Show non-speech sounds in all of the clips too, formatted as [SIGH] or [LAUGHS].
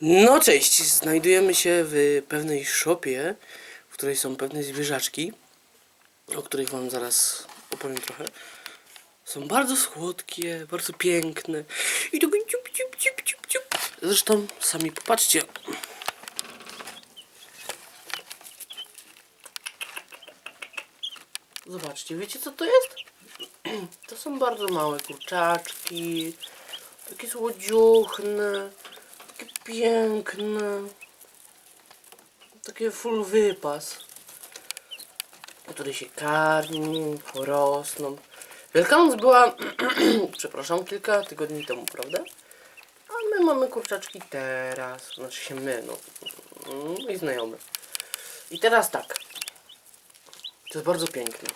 No cześć, znajdujemy się w pewnej szopie, w której są pewne zwierzaczki, o których wam zaraz opowiem trochę. Są bardzo słodkie, bardzo piękne i tak ciup, ciup, ciup, ciup, ciup. Zresztą sami popatrzcie. Zobaczcie, wiecie co to jest? [CLEARS THROAT] To są bardzo małe kurczaczki, takie słodziuchne, piękne, takie full wypas, które się karmi, porosną. Wielkanoc była, [CLEARS THROAT] przepraszam, kilka tygodni temu, prawda? A my mamy kurczaczki teraz, znaczy się my, no, mm, i znajomy. I teraz tak, to jest bardzo piękne.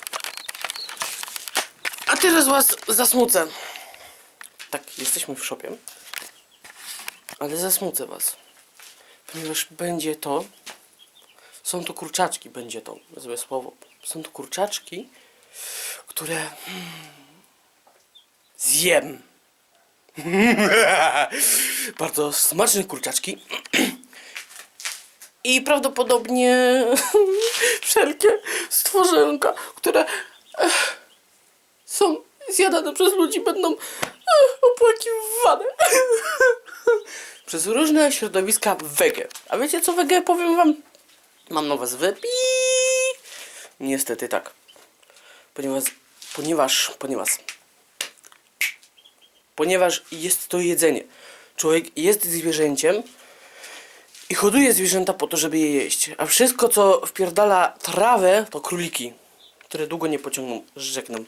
A teraz was zasmucę. Tak, jesteśmy w szopie. Ale zasmucę was. Ponieważ będzie to. Są to kurczaczki, będzie to. Złe słowo. Są to kurczaczki, które. hmm, Zjem. [LAUGHS] Bardzo smaczne kurczaczki. [CLEARS THROAT] I prawdopodobnie [LAUGHS] wszelkie stworzenka, które zjadane przez ludzi, będą ech, opłakiwane [LAUGHS] przez różne środowiska wege. A wiecie co wege? Powiem wam, mam nowe zwypi. Niestety tak. Ponieważ, ponieważ, ponieważ, ponieważ jest to jedzenie. Człowiek jest zwierzęciem i hoduje zwierzęta po to, żeby je jeść. A wszystko, co wpierdala trawę, to króliki, które długo nie pociągną, rzekną.